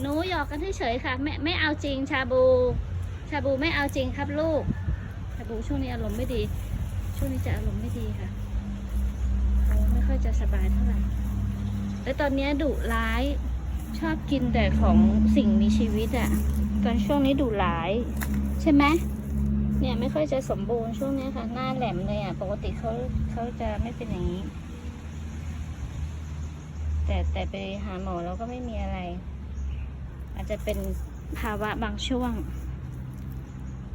หนูหยอกกันเฉยๆค่ะไม่ไม่เอาจริงชาบู ชาบูไม่เอาจริงครับลูก ชาบูช่วงนี้อารมณ์ไม่ดี ช่วงนี้จะอารมณ์ไม่ดีค่ะเขาไม่ค่อยจะสบายเท่าไหร่แล้วตอนนี้ดุร้ายชอบกินแต่ของสิ่งมีชีวิตอะ่ะตอนช่วงนี้ดุร้าย ใช่ไหมเนี่ยไม่ค่อยจะสมบูรณ์ช่วงนี้ค่ะ หน้าแหลมเลยอะ่ะปกติเขาเขาจะไม่เป็นอย่างนี้ แต่แต่ไปหาหมอแล้วก็ไม่มีอะไร จะเป็นภาวะบางช่วง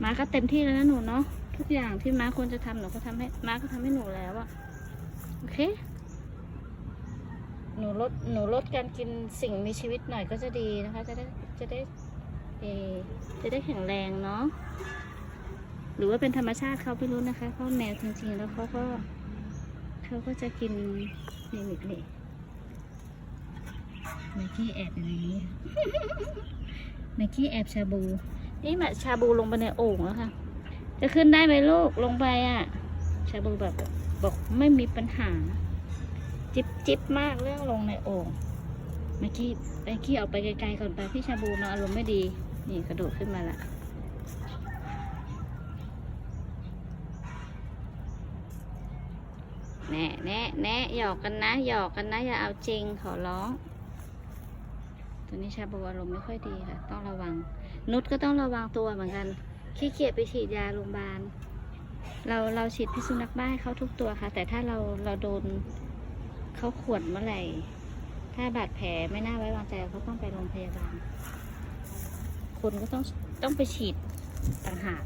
ม้าก็เต็มที่แล้วนะหนูเนาะทุกอย่างที่ม้าควรจะทำหนูก็ทำให้ม้าก็ทำให้หนูแล้วอะโอเค หนูลดหนูลดการกินสิ่งมีชีวิตหน่อยก็จะดีนะคะ จะได้จะได้เอจะได้แข็งแรงเนาะหรือว่าเป็นธรรมชาติเขาไม่รู้นะคะเพราะแมวจริงๆแล้วเขาก็เขาก็จะกินนี่นี่นี่ไมกี้แอบอยู่ในนี้ ไมกี้แอบชาบู นี่แม่ชาบูลงไปในโอ่งแล้วค่ะ จะขึ้นได้ไหมลูกลงไปอะ ชาบูแบบบอกไม่มีปัญหา จิบจิบมากเรื่องลงในโอ่งเมื่อกี้เมื่อกี้ออกไปไกลๆก่อนไปพี่ชาบูเนาะอารมณ์ไม่ดี นี่กระโดดขึ้นมาละแน่แน่แน่หยอกกันนะ หยอกกันนะ อย่าเอาจริงขอร้อง ตัวนี้ชาบูอารมณ์ไม่ค่อยดีค่ะ ต้องระวัง นุชก็ต้องระวังตัวเหมือนกันขี้เกียจไปฉีดยาโรงพยาบาล เราเราฉีดพิษสุนัขบ้าให้เขาทุกตัวค่ะ แต่ถ้าเราเราโดนเขาขวดเมื่อไหร่ ถ้าบาดแผลไม่น่าไว้วางใจเขาต้องไปโรงพยาบาลคนก็ต้องต้องไปฉีดต่างหาก